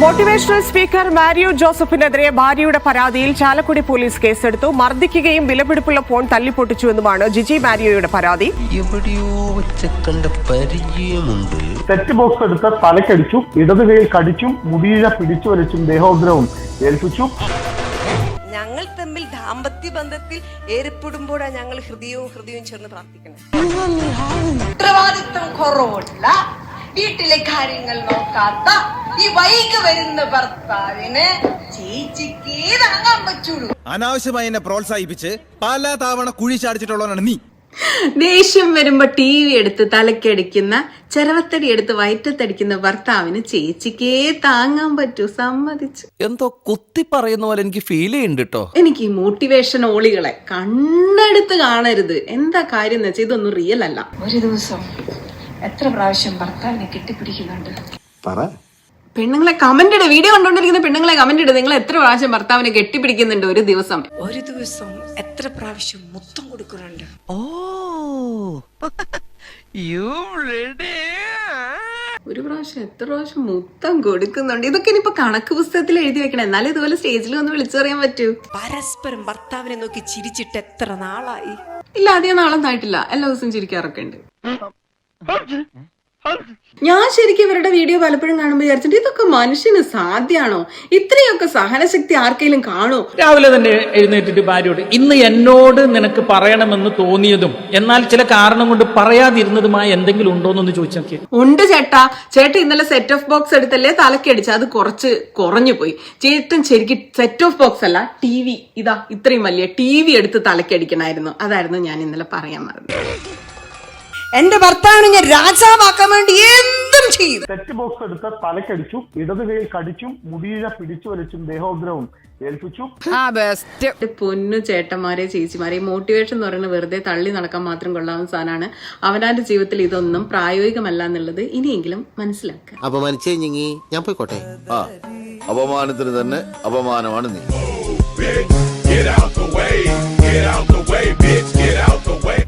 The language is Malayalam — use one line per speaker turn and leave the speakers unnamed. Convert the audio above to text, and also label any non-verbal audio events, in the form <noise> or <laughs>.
മോട്ടിവേഷണൽ സ്പീക്കർ മാരിയോ ജോസഫിനെതിരെ ഭാര്യയുടെ പരാതിയിൽ ചാലക്കുടി പോലീസ് കേസെടുത്തു. മർദ്ദിക്കുകയും വിലപിടിപ്പുള്ള ഫോൺ തല്ലിപ്പൊട്ടിച്ചുവെന്നുമാണ് ജിജി മാരിയോയുടെ പരാതി.
സെറ്റ് ബോക്സ് എടുത്ത് തലക്കടിച്ചു ഇടത് കൈയിൽ കടിച്ചും മുടിയിഴ പിടിച്ചു വലിച്ചും ദേഹോദ്രവം ഏൽപ്പിച്ചു.
ഞങ്ങൾ തമ്മിൽ ദാമ്പത്യ ബന്ധത്തിൽ ഏർപ്പെടുമ്പോഴാണ് ഞങ്ങൾ ഹൃദയവും ഹൃദയവും ചേർന്ന് പ്രാർത്ഥിക്കുന്നത്. ഉത്തരവാദിത്വം കുറവുള്ള വീട്ടിലെ കാര്യങ്ങൾ നോക്കാത്ത ഈ വൈകി വരുന്ന ഭർത്താവിന് ചേച്ചിക്ക് താങ്ങാൻ പറ്റുള്ളൂ?
അനാവശ്യമായി എന്നെ പ്രോത്സാഹിപ്പിച്ച് പല തവണ കുഴി ചാടിച്ചിട്ടുള്ളവനാണ് നീ.
ദേഷ്യം വരുമ്പോ ടി വി എടുത്ത് തലക്കടിക്കുന്ന ചെരവത്തടി എടുത്ത് വയറ്റത്തടിക്കുന്ന ഭർത്താവിന് ചേച്ചിക്കേ താങ്ങാൻ പറ്റൂ സമ്മതിച്ചു.
എന്തോ കുത്തി പറയുന്ന പോലെ എനിക്ക് ഫീൽ ചെയ്യുന്നുണ്ട് കേട്ടോ
എനിക്ക് ഈ മോട്ടിവേഷൻ ഓളികളെ കണ്ണെടുത്ത് കാണരുത്. എന്താ കാര്യം എന്ന് വെച്ചാൽ ഇതൊന്നും റിയൽ അല്ല.
ഒരു ദിവസം എത്ര പ്രാവശ്യം ഭർത്താവിനെ കെട്ടിപ്പിടിക്കുന്നുണ്ട്?
പെണ്ണുങ്ങളെ കമന്റ് ഇടുക വീഡിയോ കണ്ടോണ്ടിരിക്കുന്ന പെണ്ണുങ്ങളെ കമന്റ് ഇടുക നിങ്ങൾ എത്ര പ്രാവശ്യം ഭർത്താവിനെ കെട്ടിപ്പിടിക്കുന്നുണ്ട് ഒരു ദിവസം?
ഒരു ദിവസം എത്ര പ്രാവശ്യം മുത്തം കൊടുക്കുന്നുണ്ട്? ഓ. <laughs>
ഒരു പ്രാവശ്യം എത്ര പ്രാവശ്യം മുത്തം കൊടുക്കുന്നുണ്ട്? ഇതൊക്കെ ഇനിയിപ്പോ കണക്ക് പുസ്തകത്തിൽ എഴുതി വെക്കണം. എന്നാലും ഇതുപോലെ സ്റ്റേജിൽ ഒന്ന് വിളിച്ചറിയാൻ പറയാൻ പറ്റൂ.
പരസ്പരം ഭർത്താവിനെ നോക്കി ചിരിച്ചിട്ട് എത്ര നാളായി?
ഇല്ല അധികം നാളൊന്നും ആയിട്ടില്ല. എല്ലാ ദിവസവും ചിരിക്കാറൊക്കെ ഉണ്ട്. ഞാൻ ശരിക്കും ഇവരുടെ വീഡിയോ പലപ്പോഴും കാണുമ്പോൾ വിചാരിച്ചിട്ട് ഇതൊക്കെ മനുഷ്യന് സാധ്യമാണോ ഇത്രയൊക്കെ സഹനശക്തി ആർക്കെങ്കിലും കാണോ
രാവിലെ തന്നെ എഴുന്നേറ്റിട്ട് ഭാര്യയോട് ഇന്ന് എന്നോട് നിനക്ക് പറയണമെന്ന് തോന്നിയതും എന്നാൽ ചില കാരണം കൊണ്ട് പറയാതിരുന്നതുമായ എന്തെങ്കിലും ഉണ്ടോന്നൊന്ന് ചോദിച്ചു നോക്കിയേ.
ഉണ്ട് ചേട്ടാ. ചേട്ടൻ ഇന്നലെ സെറ്റ് ഓഫ് ബോക്സ് എടുത്തല്ലേ തലക്കടിച്ച് അത് കുറച്ച് കുറഞ്ഞു പോയി. ചേട്ടൻ ശരിക്കും സെറ്റ് ഓഫ് ബോക്സ് അല്ല ടി വി ഇതാ ഇത്രയും വലിയ ടി വി എടുത്ത് തലക്കടിക്കണമായിരുന്നു അതായിരുന്നു ഞാൻ ഇന്നലെ പറയാൻ മറന്നത്.
എന്റെ ഭർത്താവിനെ ഞാൻ രാജാവാക്കാൻ വേണ്ടി എന്തും ചെയ്യും.
സെറ്റ് ബോക്സ് എടുത്ത് തലക്കടിച്ചു ഇടത് കയ്യിൽ കടിച്ചും മുടിയിഴ പിടിച്ചു വലിച്ചും ദേഹോഗ്രഹവും ഏൽപ്പിച്ചു.
പൊന്നു ചേട്ടന്മാരെ ചേച്ചിമാരെ മോട്ടിവേഷൻ എന്ന് പറയുന്നത് വെറുതെ തള്ളി നടക്കാൻ മാത്രം കൊള്ളാവുന്ന സാധനമാണ്. അവനാന്റെ ജീവിതത്തിൽ ഇതൊന്നും പ്രായോഗികമല്ല എന്നുള്ളത് ഇനിയെങ്കിലും മനസ്സിലാക്കുക.
അപമാനിച്ചേ ഞാൻ പോയിക്കോട്ടെ.
അപമാനത്തിന് തന്നെ അപമാനമാണ് നീ.